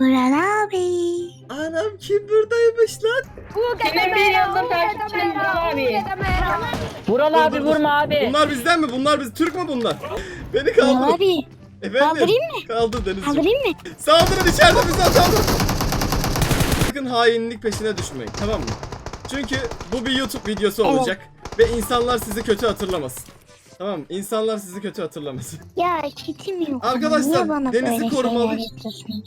Vural abi. Anam kim buradaymış lan? Senin bir yıldır takipçin Vural abi. Vural abi vurma abi. Bunlar bizden mi? Bunlar biz Türk mü bunlar? Beni kaldır. abi. Efendim? Kaldırayım mı? Kaldır Denizciğim. Kaldırayım mı? Saldırın içeride bize saldırın. Sakın hainlik peşine düşmeyin tamam mı? Çünkü bu bir YouTube videosu Evet. olacak. Ve insanlar sizi kötü hatırlamasın. Tamam? İnsanlar sizi kötü hatırlamasın. Ya kitim yok. Arkadaşlar, Niye bana Deniz'i böyle korumalı. şeyler yapıyorsun?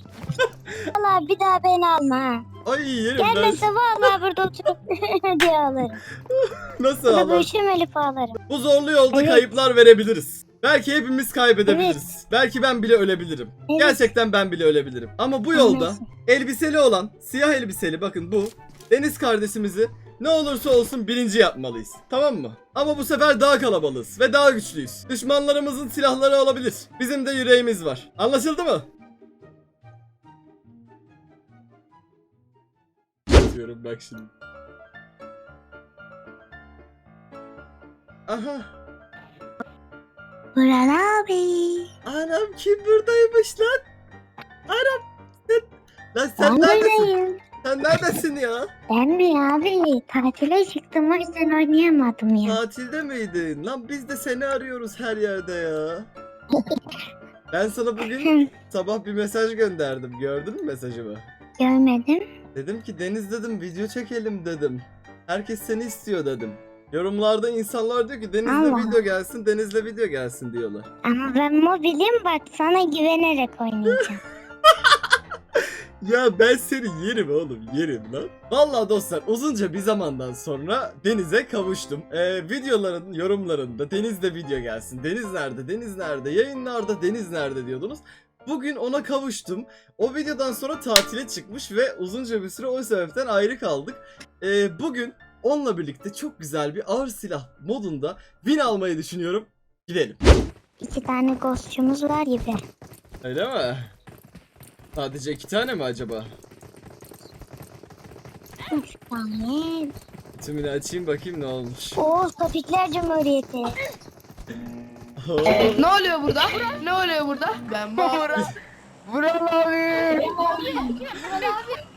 Valla bir daha beni alma ha. Ay yerim ben. Gelmese valla burada oturup diye ağlarım. Nasıl Burada ağlar? böyle melif ağlarım. Bu zorlu yolda Evet. kayıplar verebiliriz. Belki hepimiz kaybedebiliriz. Belki ben bile ölebilirim. Evet. Gerçekten ben bile ölebilirim. Ama bu yolda Anlarsın. elbiseli olan, siyah elbiseli bakın bu Deniz kardeşimizi ne olursa olsun birinci yapmalıyız. Tamam mı? Ama bu sefer daha kalabalığız ve daha güçlüyüz. Düşmanlarımızın silahları olabilir. Bizim de yüreğimiz var. Anlaşıldı mı? Diyorum bak şimdi. Aha. Vural abi. Anam kim buradaymış lan? Anam sen, lan sen neredesin? buradayım. Sen neredesin ya? Ben mi abi? Tatile çıktım o yüzden oynayamadım ya. Tatilde miydin? Lan biz de seni arıyoruz her yerde ya. Ben sana bugün sabah bir mesaj gönderdim. Gördün mü mesajımı? Görmedim. Dedim ki Deniz dedim video çekelim dedim. Herkes seni istiyor dedim. Yorumlarda insanlar diyor ki Deniz'le Allah. video gelsin, Deniz'le video gelsin diyorlar. Ama ben mobilim bak sana güvenerek oynayacağım. Ya ben seni yerim oğlum yerim lan. Vallahi dostlar uzunca bir zamandan sonra Deniz'e kavuştum. Ee, videoların yorumlarında Deniz'de video gelsin. Deniz nerede? Deniz nerede? Yayınlarda Deniz nerede diyordunuz. Bugün ona kavuştum. O videodan sonra tatile çıkmış ve uzunca bir süre o sebepten ayrı kaldık. Ee, bugün onunla birlikte çok güzel bir ağır silah modunda win almayı düşünüyorum. Gidelim. İki tane ghostçumuz var gibi. Öyle mi? Sadece iki tane mi acaba? Üç tane. Tümünü açayım bakayım ne olmuş. Oo Topikler Cumhuriyeti. Ne oluyor burada? Ne oluyor burada? Ben Murat. Vural abi.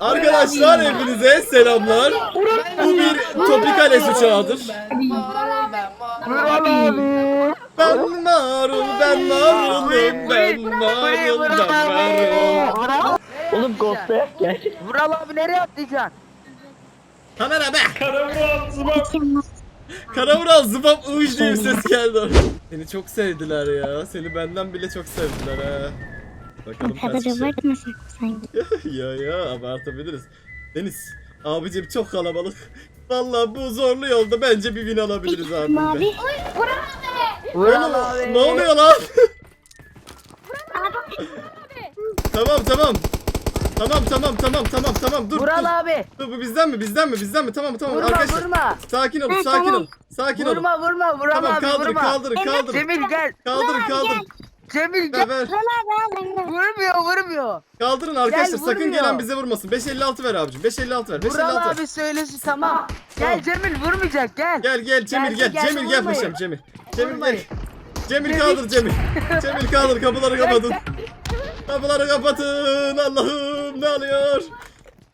Arkadaşlar hepinize selamlar. Bu bir Topikal S uçağıdır. Ben Murat. Ben. Vural abi. Ben marul, ben marulum, ben marul, ben marul. Oğlum ghost'a gel. Vural abi nereye atlayacaksın? Kamera be! Mükemmel. Karavural zıbap uç diye bir ses geldi. Seni çok sevdiler ya. Seni benden bile çok sevdiler ha. Bakalım kaç kişi. abartmasak sanki. ya ya abartabiliriz. Deniz, abicim çok kalabalık. Vallahi bu zorlu yolda bence bir win alabiliriz abi. Mavi. Vural Oğlum, abi. ne oluyor lan? tamam tamam. Tamam tamam tamam tamam tamam dur. dur. Vural abi. Dur bu bizden mi? Bizden mi? Bizden mi? Tamam tamam Vurma arkadaşlar. vurma. Sakin olun, sakin tamam. olun. Sakin olun. Vurma vurma Vural Tamam abi kaldırın, vurma. kaldırın, kaldırın. Cemil gel. Kaldırın, kaldırın. Cemil gel. ver. Vural. Vurmuyor vurmuyor. Kaldırın arkadaşlar. Sakın vurmuyor. gelen bize vurmasın. 556 ver abicim. 556 ver. Vural 556 ver. abi söylesin tamam. Gel Cemil vurmayacak gel. Gel gel Cemil gel. gelsin, Cemil gel vurmayın. paşam Cemil. Cemil. Vurmayın. Cemil kaldır Cemil. Cemil kaldır kapıları kapatın. Kapıları kapatın. Allah'ım ne oluyor?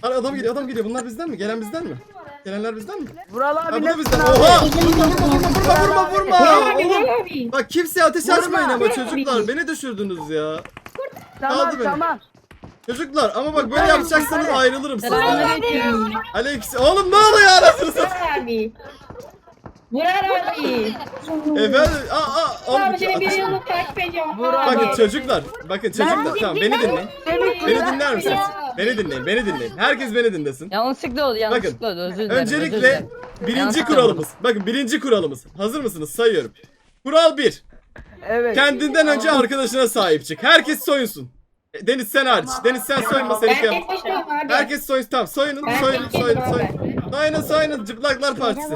Ara adam geliyor adam geliyor. Bunlar bizden mi? Gelen bizden mi? Gelenler bizden mi? Vural Ha abi bu da nasılsın bizden. Oha! Vurma vurma vurma vurma. Oğlum bak kimseye ateş açmayın ama çocuklar. Beni düşürdünüz ya. Tamam beni. tamam. Çocuklar ama bak böyle yapacaksanız ayrılırım sizden. Alex oğlum ne oluyor anasını satayım? Vural abi. Efendim aa aa Abi seni bir yıllık takip ediyorum. Abi. Bakın çocuklar bakın çocuklar tamam beni dinleyin. Beni dinler misiniz? Beni dinleyin beni dinleyin. Herkes beni dinlesin. Yanlışlıkla oldu, yanlışlıkla oldu. Özür dilerim. özür Öncelikle dilerim. birinci kuralımız. Bakın birinci kuralımız. Hazır mısınız? Sayıyorum. Kural 1. Evet. Kendinden önce arkadaşına sahip çık. Herkes soyunsun. Deniz sen hariç. Deniz sen soyunma seni kıyam. Herkes soyunsun. Tamam soyunun soyunun soyunun soyunun. Soyunun soyunun. Cıplaklar partisi.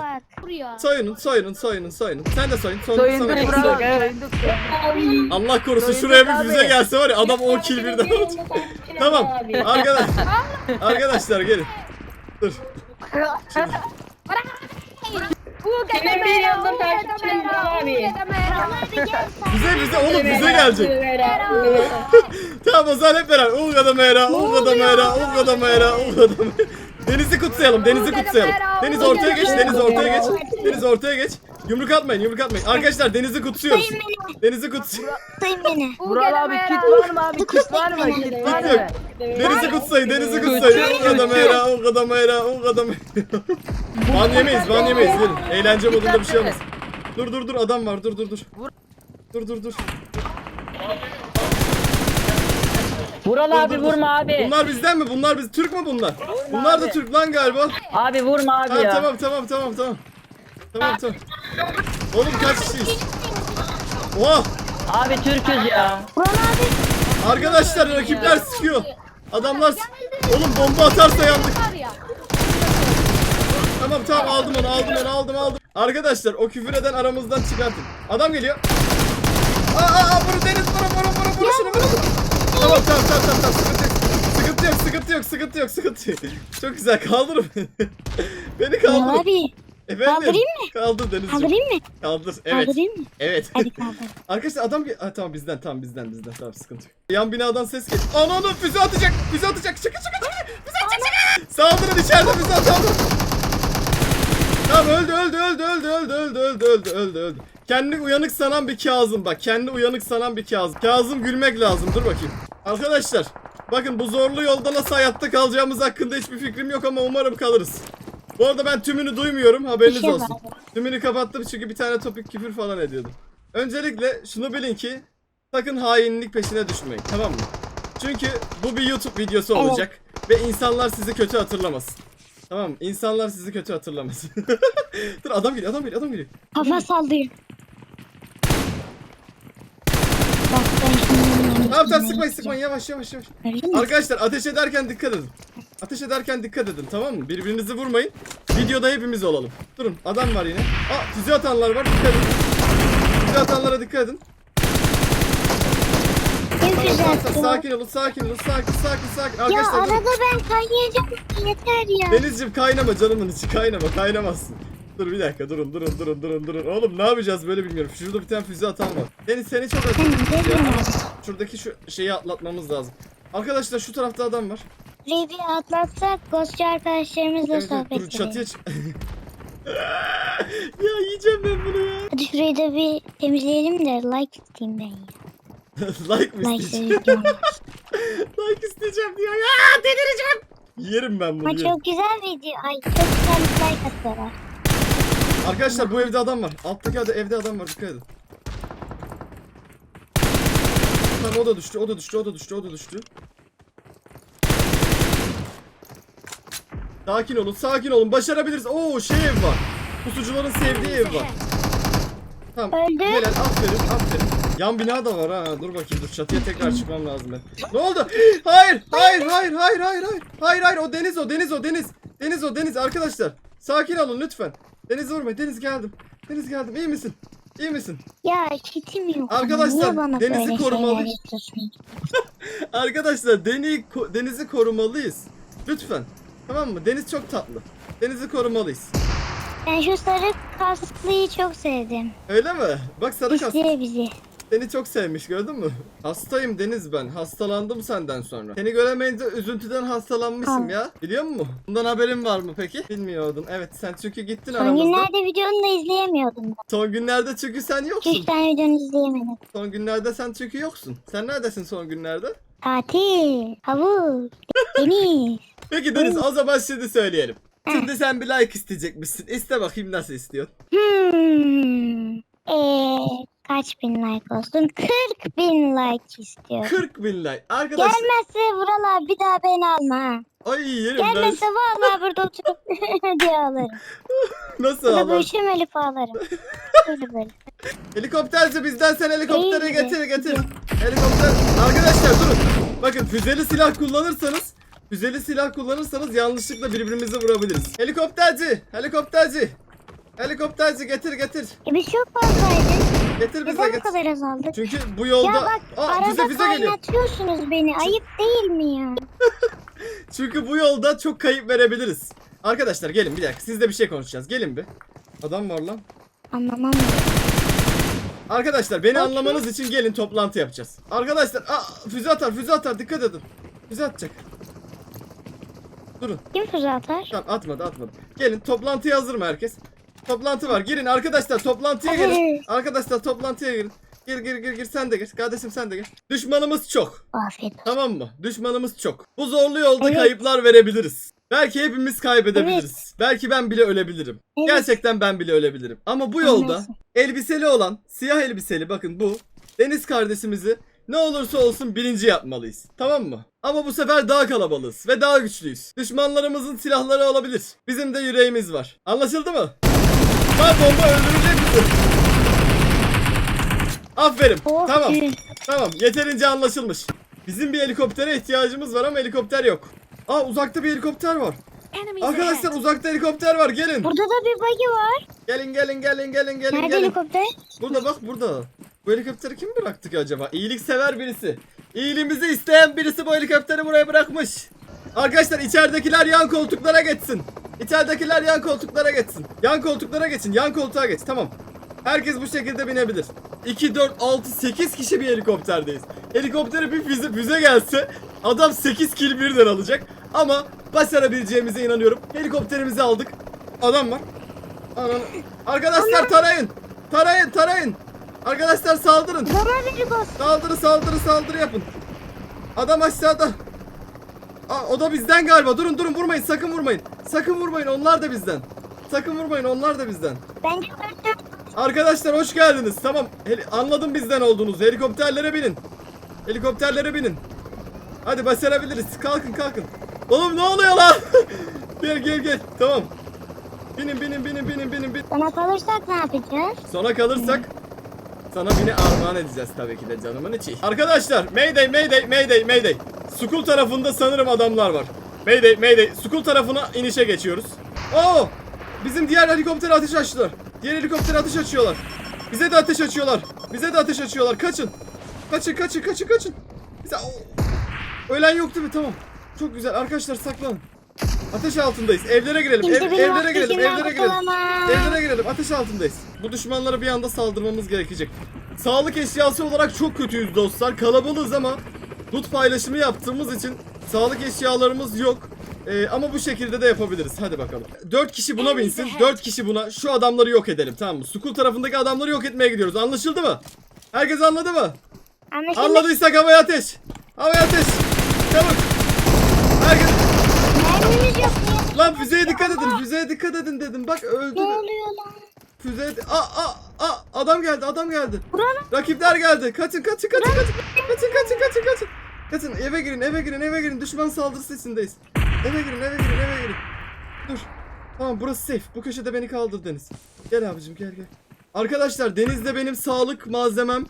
Bak. Soyunun soyunun soyunun soyunun. Sen de soyun. Soyun, soyun. Soyun. abi. Soyunduk. Abi. Allah korusun Soyunduk şuraya bir abi. füze gelse var ya adam 10 kill birden Bir alacak. Tamam. abi. Arkadaş arkadaşlar gelin. Dur. Senin bir yıldır takipçinin Vural abi. Bize bize oğlum bize gelecek. Tamam o zaman hep beraber. Ulga da mera, Ulga da mera, Ulga da mera, Ulga da mera. Denizi kutsayalım, denizi kutsayalım. Deniz ortaya geç, deniz ortaya geç. Deniz ortaya geç. Yumruk atmayın, yumruk atmayın. Arkadaşlar denizi kutsuyoruz. Denizi kutsuyoruz. Sayın beni. Vural abi kit var mı abi? Kit var mı? Kit var mı? Denizi kutsayın, denizi kutsayın. Ulga da mera, Ulga da mera, Ulga da mera. Van yemeyiz, van yemeyiz. Gelin. Eğlence modunda bir şey olmaz. Dur dur dur adam var, dur dur dur. Dur dur dur. Vural abi vurma abi. Bunlar bizden mi? Bunlar biz Türk mü bunlar? Bunlar da Türk lan galiba. Abi vurma abi Ha, ya. tamam tamam tamam tamam. Tamam tamam. Oğlum kaç kişiyiz? Oha! Abi Türk'üz ya. Vural abi. Arkadaşlar rakipler sıkıyor. Adamlar s- Oğlum bomba atarsa yandık. Tamam tamam aldım onu aldım onu aldım aldım. Arkadaşlar o küfür eden aramızdan çıkartın. Adam geliyor. Aa aa aa vurun Deniz vurun vurun vurun vurun şunu vurun. Tamam tamam tamam tamam tamam sıkıntı yok. Sıkıntı yok sıkıntı yok sıkıntı yok sıkıntı yok. Çok güzel kaldırın beni. beni Vural kaldır. abi. Efendim? Kaldırayım mı? Kaldır Denizciğim. Kaldırayım mı? Kaldır. Evet. Kaldırayım mı? Evet. Hadi kaldır. Arkadaşlar adam. Ha, tamam bizden tamam bizden bizden tamam sıkıntı yok. Yan binadan ses geliyor. Ananı füze atacak. Füze atacak. Çıkın çıkın çıkın. Füze atacak çıkın. Saldırın içeride füze atalım. Tamam öldü öldü öldü öldü öldü öldü öldü öldü öldü öldü. Kendi uyanık sanan bir Kazım bak. Kendi uyanık sanan bir Kazım. Kazım gülmek lazım. Dur bakayım. Arkadaşlar bakın bu zorlu yolda nasıl hayatta kalacağımız hakkında hiçbir fikrim yok ama umarım kalırız. Bu arada ben tümünü duymuyorum haberiniz şey olsun. var. Tümünü kapattım çünkü bir tane topik küfür falan ediyordu. Öncelikle şunu bilin ki sakın hainlik peşine düşmeyin tamam mı? Çünkü bu bir YouTube videosu Evet. olacak ve insanlar sizi kötü hatırlamasın. Tamam mı? İnsanlar sizi kötü hatırlamasın. Dur adam geliyor adam geliyor adam geliyor. Kafa sallıyor. Bak ben şimdi Tamam tamam sıkmayın sıkmayın yavaş yavaş yavaş. Arkadaşlar ateş ederken dikkat edin. Ateş ederken dikkat edin tamam mı? Birbirinizi vurmayın. Videoda hepimiz olalım. Durun adam var yine. Aa füze atanlar var dikkat edin. Füze atanlara dikkat edin. Kim Tamam, tamam? Sakin olun sakin olun sakin sakin sakin. Ya Arkadaşlar durun. arada ben kaynayacağım. Yeter ya. Denizciğim kaynama canımın içi kaynama kaynamazsın. Dur bir dakika durun durun durun durun durun. Oğlum ne yapacağız böyle bilmiyorum. Şurada bir tane füze atan var. Deniz seni çok özledim. Ya. Şuradaki şu şeyi atlatmamız lazım. Arkadaşlar şu tarafta adam var. Bir atlatsak ghostçu arkadaşlarımızla Evet, evet, sohbet dur edelim. çatıya çık. ya yiyeceğim ben bunu ya. Hadi şurayı da bir temizleyelim de like isteyeyim ben ya. like mi Like isteyeceğim? like isteyeceğim diyor ya delireceğim. Yerim ben bunu Ama çok güzel video. Ay çok güzel bir like atıyorlar. Arkadaşlar bu evde adam var. Alttaki evde adam var dikkat edin. Tamam o da düştü, o da düştü, o da düştü, o da düştü. Sakin olun, sakin olun. Başarabiliriz. Oo şey ev var. Pusucuların sevdiği ev var. Tamam. Öldü. Helal, aferin, aferin. Yan bina da var ha. Dur bakayım dur çatıya tekrar çıkmam lazım ben. Ne oldu? Hayır, hayır, hayır, hayır, hayır, hayır. Hayır, hayır o deniz o, deniz o, deniz. Deniz o, deniz arkadaşlar. Sakin olun lütfen. Deniz vurma, Deniz geldim. Deniz geldim. İyi misin? İyi misin? Ya kitim yok. Arkadaşlar, denizi böyle korumalı. şeyler yapıyorsun? Arkadaşlar deni, ko- denizi korumalıyız. Lütfen. Tamam mı? Deniz çok tatlı. Denizi korumalıyız. Ben şu sarı kasklıyı çok sevdim. Öyle mi? Bak sarı kas. İzle bizi. Seni çok sevmiş gördün mü? Hastayım Deniz ben. Hastalandım senden sonra. Seni göremeyince üzüntüden hastalanmışım Al. ya. Biliyor musun? Bundan haberin var mı peki? Bilmiyordun. Evet sen çünkü gittin Son aramızda. günlerde videonu da izleyemiyordum. ben. Son günlerde çünkü sen 2-3 yoksun. tane videonu izleyemedim. Son günlerde sen çünkü yoksun. Sen neredesin son günlerde? Tatil, havuz, deniz. Peki Deniz o zaman şimdi söyleyelim. Şimdi sen bir like isteyecekmişsin. İste bakayım nasıl istiyorsun. Hmm. Eee kaç bin like olsun? 40 bin like istiyorum. 40 bin like. Arkadaşlar. Gelmezse Vural bir daha beni alma ha. Ay yerim ben. Gelmezse vallahi burada oturup diye ağlarım. Nasıl Ya da ağlar? böyle şömelip ağlarım. Böyle böyle. Helikopterci bizden sen helikoptere İyi. getir getir. Helikopter. Arkadaşlar durun. Bakın füzeli silah kullanırsanız Füzeli silah kullanırsanız yanlışlıkla birbirimizi vurabiliriz. Helikopterci! Helikopterci! Helikopterci getir getir. E biz çok fazlaydık. Getir bize Neden bu getir. kadar azaldık? Çünkü bu yolda... Ya bak Aa, füze arada füze geliyor. kaynatıyorsunuz beni. Ayıp değil mi ya? Çünkü bu yolda çok kayıp verebiliriz. Arkadaşlar gelin bir dakika sizle bir şey konuşacağız. Gelin bir. Adam var lan. Anlamam. Arkadaşlar beni anlamanız için gelin toplantı yapacağız. Arkadaşlar aa, füze atar füze atar dikkat edin. Füze atacak. Durun. Kim füze atar? Tamam atmadı atmadı. Gelin toplantıya hazır mı herkes? Toplantı var. Girin arkadaşlar toplantıya girin. Arkadaşlar toplantıya girin. Gir gir gir gir sen de gir. Kardeşim sen de gir. Düşmanımız çok. Afiyet olsun. Tamam mı? Düşmanımız çok. Bu zorlu yolda Evet. kayıplar verebiliriz. Belki hepimiz kaybedebiliriz. Belki ben bile ölebilirim. Evet. Gerçekten ben bile ölebilirim. Ama bu yolda Anlarsın. elbiseli olan, siyah elbiseli bakın bu Deniz kardeşimizi ne olursa olsun birinci yapmalıyız. Tamam mı? Ama bu sefer daha kalabalığız ve daha güçlüyüz. Düşmanlarımızın silahları olabilir. Bizim de yüreğimiz var. Anlaşıldı mı? Lan bomba öldürecek bizi. Aferin. Oh, tamam. düğün. Tamam yeterince anlaşılmış. Bizim bir helikoptere ihtiyacımız var ama helikopter yok. Aa uzakta bir helikopter var. Arkadaşlar uzakta helikopter var gelin. Burada da bir buggy var. Gelin gelin gelin gelin gelin Nerede gelin. helikopter? Burada bak burada. Bu helikopteri kim bıraktı ki acaba? İyiliksever birisi. İyiliğimizi isteyen birisi bu helikopteri buraya bırakmış. Arkadaşlar içeridekiler yan koltuklara geçsin. İçeridekiler yan koltuklara geçsin. Yan koltuklara geçin. Yan koltuğa geç. Tamam. Herkes bu şekilde binebilir. 2, 4, 6, 8 kişi bir helikopterdeyiz. Helikoptere bir füze, füze gelse adam 8 kill birden alacak. Ama başarabileceğimize inanıyorum. Helikopterimizi aldık. Adam var. Ananı. Arkadaşlar tarayın. Tarayın tarayın. Arkadaşlar saldırın. Bana helikopter. Saldırı saldırı saldırı yapın. Adam aşağıda. Aa, o da bizden galiba. Durun durun vurmayın. Sakın vurmayın. Sakın vurmayın. Onlar da bizden. Sakın vurmayın. Onlar da bizden. Bence öldüm. Arkadaşlar hoş geldiniz. Tamam. heli- anladım bizden olduğunuzu. Helikopterlere binin. Helikopterlere binin. Hadi başarabiliriz. Kalkın kalkın. Oğlum ne oluyor lan? gel gel gel. Tamam. Binin binin binin binin binin binin. Bana kalırsak ne yapacağız? Sona kalırsak sana beni armağan edeceğiz tabii ki de canımın içi. Arkadaşlar Mayday Mayday Mayday Mayday. Sukul tarafında sanırım adamlar var. Mayday Mayday. Sukul tarafına inişe geçiyoruz. Oo! Bizim diğer helikoptere ateş açtılar. Diğer helikoptere ateş açıyorlar. Bize de ateş açıyorlar. Bize de ateş açıyorlar. Kaçın. Kaçın kaçın kaçın kaçın. Bize... Ölen yok değil mi? Tamam. Çok güzel. Arkadaşlar saklanın. Ateş altındayız. Evlere girelim. Ev, evlere girelim. Evlere girelim. Evlere girelim. Ateş altındayız. Bu düşmanlara bir anda saldırmamız gerekecek. Sağlık eşyası olarak çok kötüyüz dostlar. Kalabalığız ama loot paylaşımı yaptığımız için sağlık eşyalarımız yok. Ee, ama bu şekilde de yapabiliriz. Hadi bakalım. 4 kişi buna binsin. 4 kişi buna. Şu adamları yok edelim tamam mı? Sukul tarafındaki adamları yok etmeye gidiyoruz. Anlaşıldı mı? Herkes anladı mı? Anlaşıldı. Anladıysak havaya ateş. Havaya ateş. Çabuk. Herkes... Lan füzeye dikkat edin. Füzeye dikkat edin dedim. Bak öldü. Ne oluyor lan? Füze... Aa, aa, aa, adam geldi, adam geldi. Buranın Rakipler geldi. Kaçın, kaçın, kaçın, kaçın. Kaçın, kaçın, kaçın, kaçın. Kaçın, eve girin, eve girin, eve girin. Düşman saldırısı içindeyiz. Eve girin, eve girin, eve girin. Dur. Tamam, burası safe. Bu köşede beni kaldır Deniz. Gel abicim, gel gel. Arkadaşlar, Deniz'de benim sağlık malzemem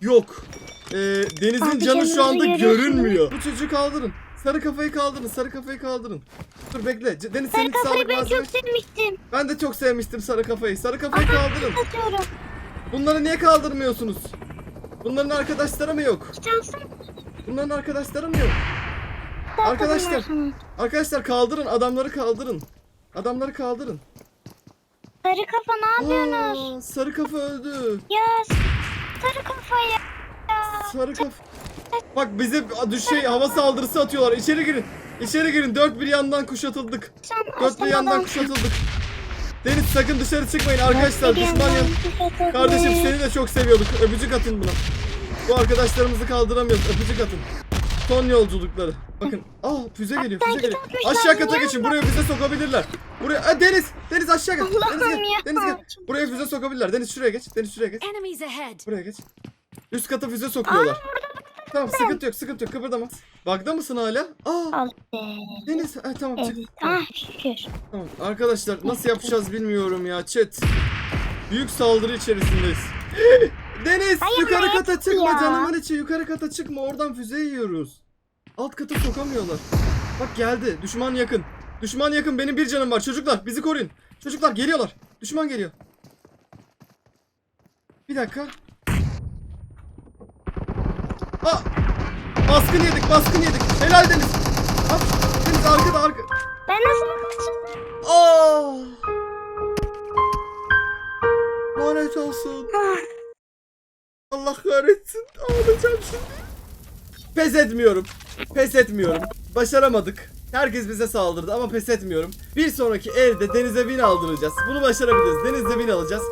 yok. Ee, Deniz'in Abi canı şu anda görünmüyor. Bu çocuğu kaldırın. Sarı kafayı kaldırın, sarı kafayı kaldırın. Dur bekle. C- Deniz senin sarı kafayı sağlık ben malzemen... çok sevmiştim. Ben de çok sevmiştim sarı kafayı. Sarı kafayı kaldırın. Atıyorum. Bunları niye kaldırmıyorsunuz? Bunların arkadaşları mı yok? Şansım. Bunların arkadaşları mı yok? Arkadaşlar. Arkadaşlar kaldırın adamları kaldırın. Adamları kaldırın. Sarı kafa ne yapıyorsunuz? Aa, sarı kafa öldü. Ya sarı kafayı. Ya. Sarı kafa. Bak bize şey hava saldırısı atıyorlar. İçeri girin. İçeri girin. Dört bir yandan kuşatıldık. Dört bir yandan kuşatıldık. Deniz sakın dışarı çıkmayın arkadaşlar. Düşman kuşatıldı. Kardeşim seni de çok seviyorduk. Öpücük atın buna. Bu arkadaşlarımızı kaldıramıyoruz. Öpücük atın. Son yolculukları. Bakın. Aa füze geliyor. Füze geliyor. Aşağı kata geçin. Buraya füze sokabilirler. Buraya. Aa, Deniz. Deniz aşağı gel. Deniz gel. Deniz gel. Buraya füze sokabilirler. Deniz şuraya geç. Deniz şuraya geç. Enemies ahead. Buraya geç. Üst kata füze sokuyorlar. Tamam sıkıntı yok sıkıntı yok kıpırdama. Bug'da mısın hala? Aa Al be. Deniz. Ha, tamam çık. Ah şükür. Tamam. Arkadaşlar nasıl yapacağız bilmiyorum ya chat. Büyük saldırı içerisindeyiz. Deniz Hayır, yukarı kata çıkma ya? canımın içi yukarı kata çıkma oradan füze yiyoruz. Alt kata sokamıyorlar. Bak geldi düşman yakın. Düşman yakın benim bir canım var çocuklar bizi koruyun. Çocuklar geliyorlar. Düşman geliyor. Bir dakika. Aa! Baskın yedik baskın yedik. Helal Deniz. At. Deniz arkada arka. Ben nasıl Aa! Geçmiş olsun. Allah kahretsin. Ağlayacağım şimdi. Pes etmiyorum. Pes etmiyorum. Başaramadık. Herkes bize saldırdı ama pes etmiyorum. Bir sonraki elde denize bin aldıracağız. Bunu başarabiliriz. Denizde bin alacağız.